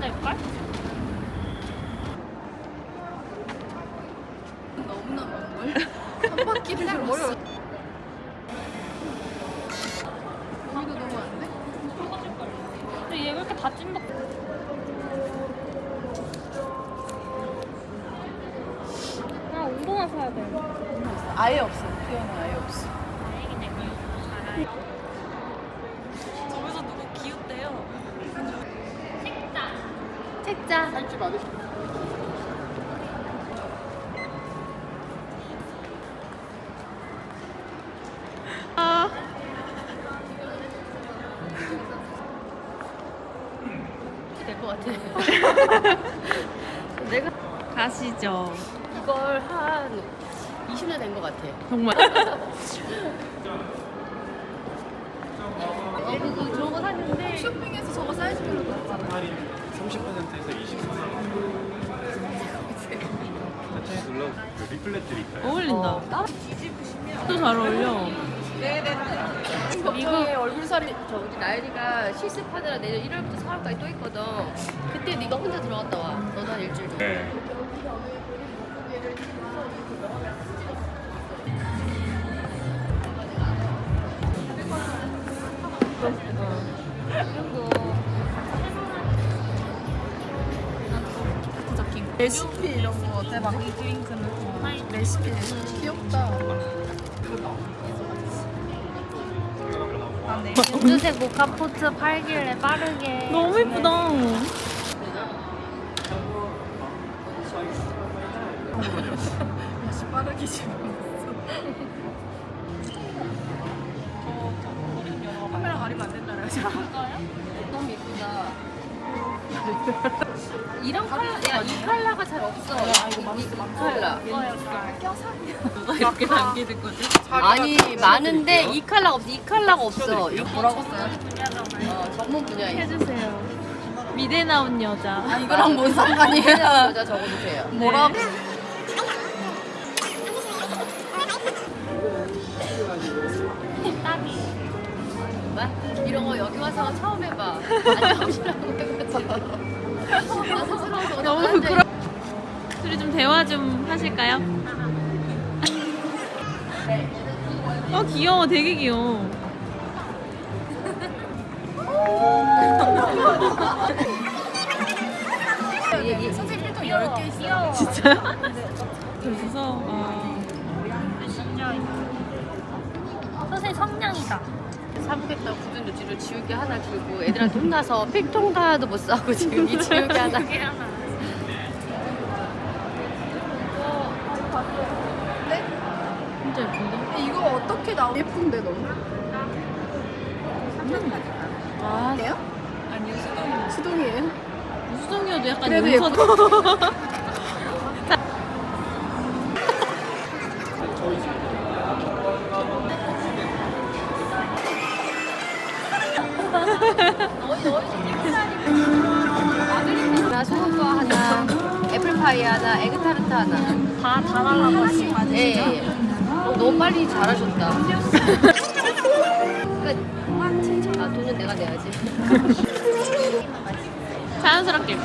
해야 될걸? 너무나 먼 걸. 한 바퀴를 돌았어. 여기도 너무 안 돼? 근데 얘 왜 이렇게 다 찐득 아 운동화 사야 돼 아예 없어. 피어는 아예 없어. 다행이네 그래도 저기서 누구 기웃대요. 책자 살지 마시 아. 될것 같아. 내가 가시죠. 이걸 한 20년 된 것 같아. 정말. 얘도 저런 거 샀는데 쇼핑에서 저거 사이즈별로 나왔잖아. 30%에서 20% 천천히 눌러 그 리플렛들이 있어요 어울린다. 또잘 어울려. 미국에 얼굴살이 저기 나연이가 실습하느라 내년 1월부터 4월까지 또 있거든. 그때 네가 혼자 들어갔다 와. 너도 한 일주일 정도. 네. 레시피 이런 거 대박. 드링크는 레시피 귀엽다. 우주색 모카포트 팔길래 빠르게 너무 예쁘다. 다시 빠르게 지금. 카메라 가리면 안 된다 그래가지고. 너무 예쁘다. 이런 컬러, 야, 이 컬러가 잘 없어. 이, 이 컬러. 누가 이렇게 남기는 거지? 아니, 많은데 이 컬러가 없어. 이 컬러가 없어. 이거 뭐라고 써요? 어, 전문 분야에. 해주세요. 미대 나온 여자. 아, 이거랑 뭔 상관이에요? 여자 적어주세요. 뭐라고? 딱이 정말? 이런 거 여기 와서 처음 해봐. 오늘 너무 완전- 부끄러. 둘이 좀 대화 좀 하실까요? 어 귀여워, 되게 귀여워. 얘, 얘 선생님 필터 10개 있어. 귀여워 진짜요? 그래서 아, 진짜 선생님 성냥이다 사보겠다고 굳은 루지를 지우개 하나 들고 애들한테 혼나서 필통 하나도 못 사고 지금 이 지우개 하나. 이게 하나 진짜 예쁜데? 이거 어떻게 나오? 예쁜데 너무. 아, 예요? 아니요 수동이. 수동이에요? 수동이어도 약간 그래도 용서. 하나 파이 하나, 에그타르트 하나. 다, 다 달라고 예, 예. 예. 어, 너무 빨리 잘하셨다. 끝. 아, 돈은 내가 내야지. 자연스럽게.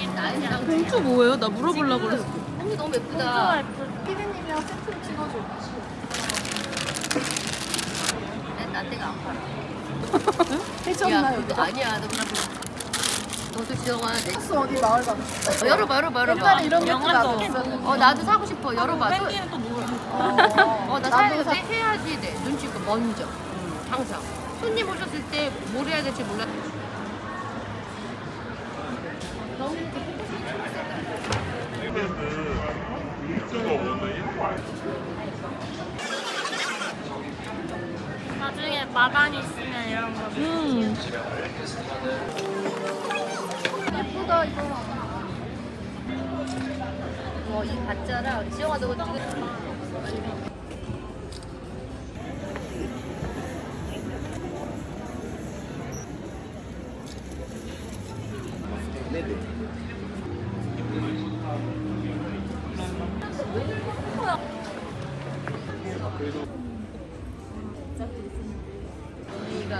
옛날이랑 공주 뭐예요? 나 물어보려고 그랬어. 언니 너무 예쁘다. 피디님이랑 세트로 찍어줘. 내 라떼가 안 해줬나요? 야, 그거 아니야. 너 그럼 너도 지영아 내. 수 어디 마을 가 어, 열어봐, 열어봐, 열어봐. 옛날에 이런 것도 영화도. 나도 있었는데 어, 나도 사고 싶어. 열어봐. 또, 팬티는 또 뭐? 어, 나 사야 되는데 해야지 돼. 눈치 있고 먼저. 항상. 손님 오셨을 때 뭘 해야 될지 몰라. 나중에 마당 있으면 이런 거 음. 예쁘다, 이거. 어, 이 가짜랑 지영아 너 이거 찍어.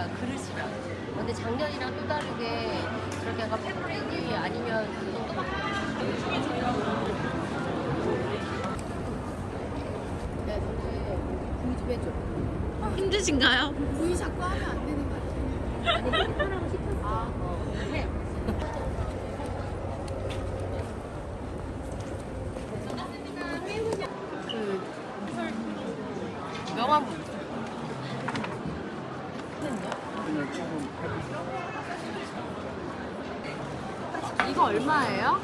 그릇이라. 근데 작년이랑 또 다르게 그렇게 약간 패브릭이 아니면 구이 좀 해줘. 힘드신가요? 구이 자꾸 하면 안 되는 거 같아. 아니, 하라고 시켰어. 아, 어. 해. 그 명함 이거 얼마예요?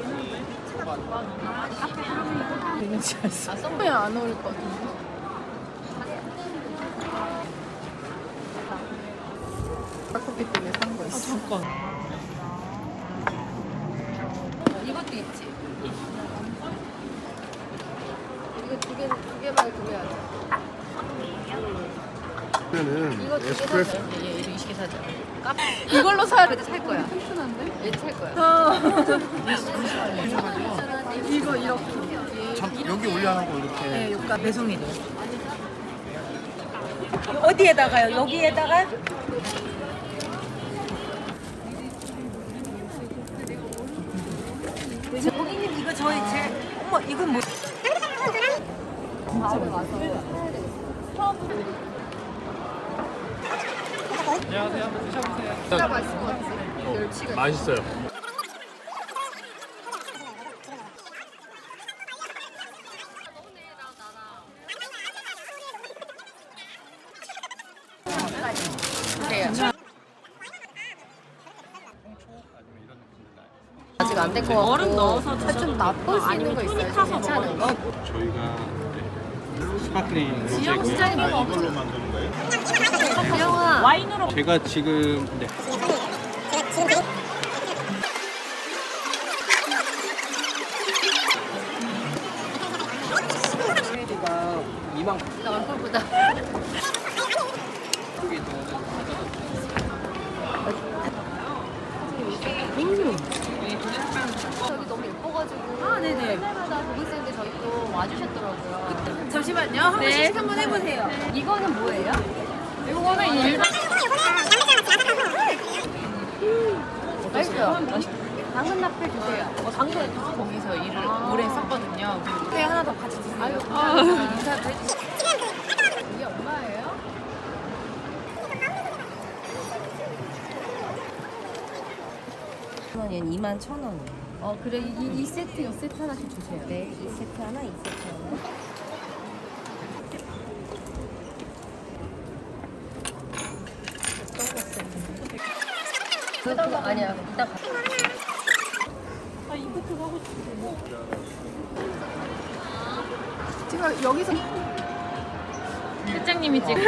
아, 썸웨어 안 어울릴 것 같은데. 커피 때문에 산거 있어. 잠깐. 이것도 있지. 이거 두 개, 두 개만 구매하자. 그러면은 이거 두개 사자. 얘, 얘 20개 사자. 카페. 이걸로 사야 돼. 살 거야. 튼튼한데? 얘도 살 거야. 이거 이렇게 참 여기 올려놓고 이렇게 네, 여기가 배송이도 어디에다가요? 여기에다가 고객님 이거 저희 제 어머 이건 뭐 안녕하세요 드셔보세요 진짜 맛있을 것 같지? 멸치가. 맛있어요. 아직 안 될 것 같고 얼음 넣어서 좀 맛볼 수 있는 거 있어요? 좀 괜찮은 거? 저희가 네, 스파클링 로제고요 시장에 이걸로? 지 영아 와인으로. 제가 지금 네. 나 얼굴보다 저기 너무 예뻐가지고. 아 네네. 때마다 고객님들 저희 또 와주셨더라고요. 잠시만요. 한 번씩 한번 해보세요. 이거는 뭐예요? 이거는 일반 맛있어요. 당근 라페 주세요. 어, 당근 거기서 일을 오래 했었거든요. 회 하나 더 같이 드세요. 아유 감사합니다. 해주세요. 이게 얼마예요? 얘는 2만 천 원. 어 그래. 이, 이 세트 이 세트 하나씩 주세요. 네, 2세트 하나, 2세트 하나. 그, 그 아니야 이따 가 제가 여기서 실장님이 지금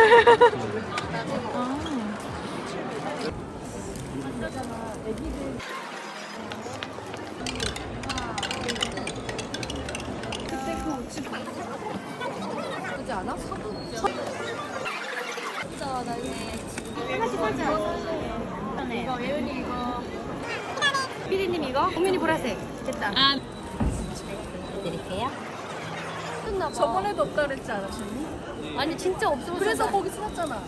그지 않아? 진짜 나 이거 하나씩 하자 이거 예은이 이거. 피디님 이거? 국민이 보라색. 됐다. 아. 드릴게요. 끝나봐 저번에도 없다 그랬지 않으셨니? 아니 진짜 없으면 그래서 나- 거기 찾았잖아.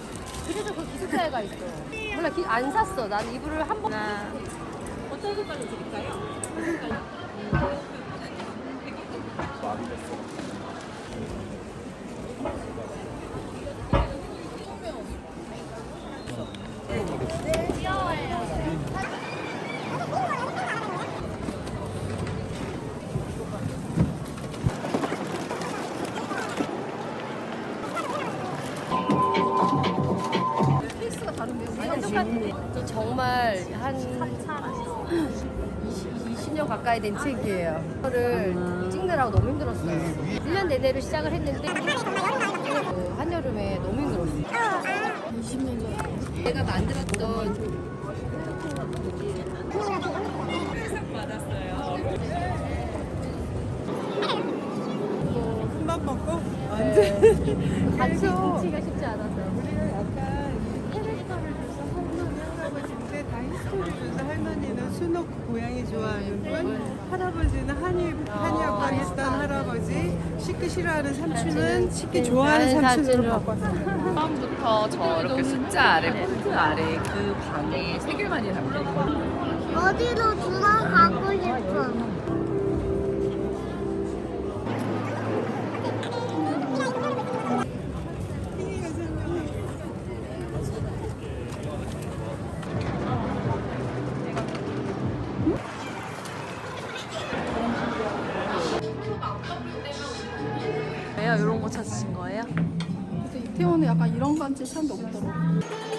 그래서 그 기숙사에 가 있어. 몰라 기, 안 샀어. 난 이불을 한번. 어떤 색깔로 드릴까요? 정말 한 20, 년 가까이 된 책이에요. 이거를 찍느라고 너무 힘들었어요. 1년 내내로 시작을 했는데 어, 한여름에 너무 힘들었어요. 20년 전 내가 만들었던 금방 먹고 같이 뭉치가 쉽지. 캐 스토리 주는 할머니는 순옥 고양이 좋아하는 분, 할아버지는 한의 한의학과 했던 할아버지, 식기 싫어하는 삼촌은 식기 좋아하는 삼촌으로 바꿨어요. 처음부터 저렇게 숫자 아래, 폰트 아래 그 방에 세 개만이 담겨 어디로 들어가고 싶어. 이런 간지 참 없더라고.